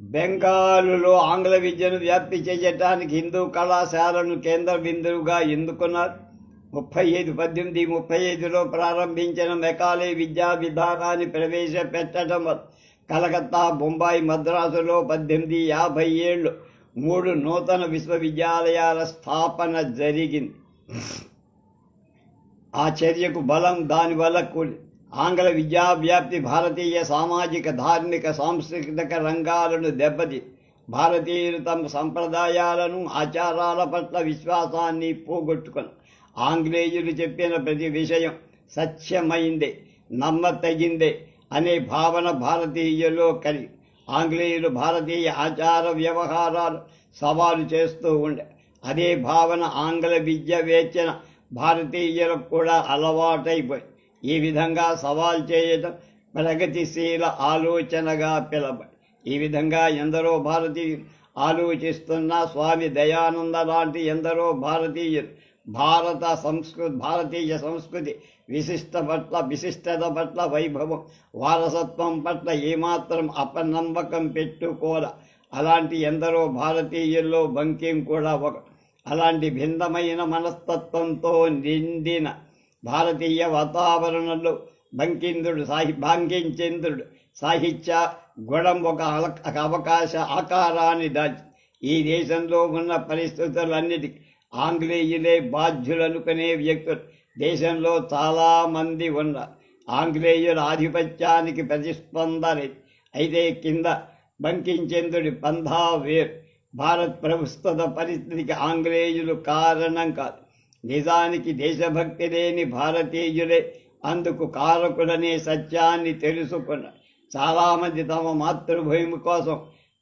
బెంగాలులో ఆంగ్ల విద్యను వ్యాప్తి చేయటానికి హిందూ కళాశాలను కేంద్ర బిందువుగా ఎందుకున్నారు? ముప్పై ఐదు పద్దెనిమిది ముప్పై ఐదులో ప్రారంభించిన మెకాలే విద్యా విధానాన్ని ప్రవేశపెట్టడం కలకత్తా బొంబాయి మద్రాసులో పద్దెనిమిది యాభై ఏళ్ళు మూడు నూతన విశ్వవిద్యాలయాల స్థాపన జరిగింది. ఆ చర్యకు బలం దానివల్ల కూడి ఆంగ్ల విద్యా వ్యాప్తి భారతీయ సామాజిక ధార్మిక సాంస్కృతిక రంగాలను దెబ్బతి భారతీయులు తమ సంప్రదాయాలను ఆచారాల పట్ల విశ్వాసాన్ని పోగొట్టుకుని. ఆంగ్లేయులు చెప్పిన ప్రతి విషయం సత్యమైందే నమ్మతగిందే అనే భావన భారతీయుల్లో కలిగి ఆంగ్లేయులు భారతీయ ఆచార వ్యవహారాలు సవాలు చేస్తూ ఉండే. అదే భావన ఆంగ్ల విద్య వేచన భారతీయులకు కూడా అలవాటైపోయి ఈ విధంగా సవాల్ చేయడం ప్రగతిశీల ఆలోచనగా పిలబడి ఈ విధంగా ఎందరో భారతీయులు ఆలోచిస్తున్న స్వామి దయానంద లాంటి ఎందరో భారతీయులు భారత సంస్కృతి భారతీయ సంస్కృతి విశిష్ట పట్ల విశిష్టత పట్ల వైభవం వారసత్వం పట్ల ఏమాత్రం అపనమ్మకం పెట్టుకోర అలాంటి ఎందరో భారతీయుల్లో బంకిం కూడా ఒక అలాంటి భిన్నమైన మనస్తత్వంతో నిండిన భారతీయ వాతావరణంలో బంకింద్రుడు సాహి బాంకించేంద్రుడు సాహిత్య గుణం ఒక అల- ఒక అవకాశ ఆకారాన్ని దాచి ఈ దేశంలో ఉన్న పరిస్థితులన్నిటికీ ఆంగ్లేయులే బాధ్యులనుకునే వ్యక్తులు. దేశంలో చాలా మంది ఉన్నారు ఆంగ్లేయుల ఆధిపత్యానికి ప్రతిస్పందన అయితే కింద బంకించంద్రుడి పంధా వేరు. భారత్ ప్రస్తుత పరిస్థితికి ఆంగ్లేయులు కారణం కాదు. నిజానికి దేశభక్తి లేని భారతీయులే అందుకు కారకుడనే సత్యాన్ని తెలుసుకున్న చాలామంది తమ మాతృభూమి కోసం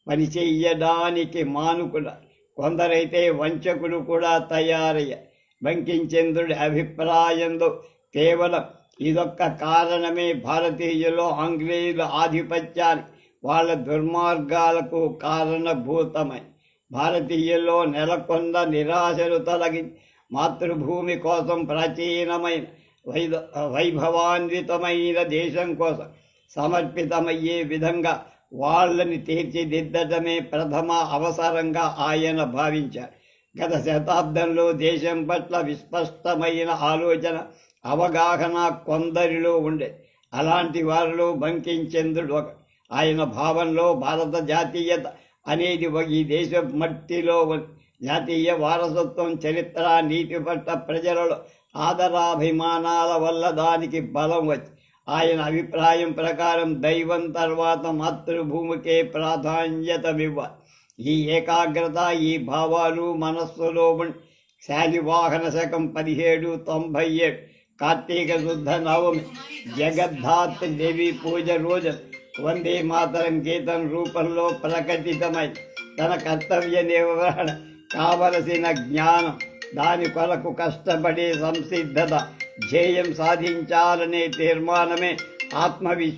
పనిచేయడానికి మానుకుల కొందరైతే వంచకులు కూడా తయారయ్య బంకించంద్రుడి అభిప్రాయంలో కేవలం ఇదొక్క కారణమే భారతీయులు ఆంగ్లేయుల ఆధిపత్యాన్ని వాళ్ళ దుర్మార్గాలకు కారణభూతమై భారతీయుల్లో నెలకొన్న నిరాశలు తొలగి మాతృభూమి కోసం ప్రాచీనమైన వైద వైభవాన్వితమైన దేశం కోసం సమర్పితమయ్యే విధంగా వాళ్ళని తీర్చిదిద్దటమే ప్రథమ అవసరంగా ఆయన భావించారు. గత శతాబ్దంలో దేశం పట్ల విస్పష్టమైన ఆలోచన అవగాహన కొందరిలో ఉండే. అలాంటి వారిలో బంకించంద్రుడు ఒక. ఆయన భావంలో భారత జాతీయత అనేది ఈ దేశం మట్టిలో జాతీయ వారసత్వం చరిత్ర నీతి పట్ల ప్రజలలో ఆదరాభిమానాల వల్ల దానికి బలం వచ్చి ఆయన అభిప్రాయం ప్రకారం దైవం తర్వాత మాతృభూమికే ప్రాధాన్యతమివ్వ ఈ ఏకాగ్రత ఈ భావాలు మనస్సులో శాలివాహన శకం పదిహేడు తొంభై ఏడు కార్తీక శుద్ధ నవమి జగద్ధాత్ దేవి పూజ రోజు వందే మాతరం గీతం రూపంలో ప్రకటితమై తన కర్తవ్య నిర్వహణ కావలసిన జ్ఞానం దాని కొరకు కష్టపడే సంసిద్ధత ధ్యేయం సాధించాలనే తీర్మానమే ఆత్మవిశ్వాసం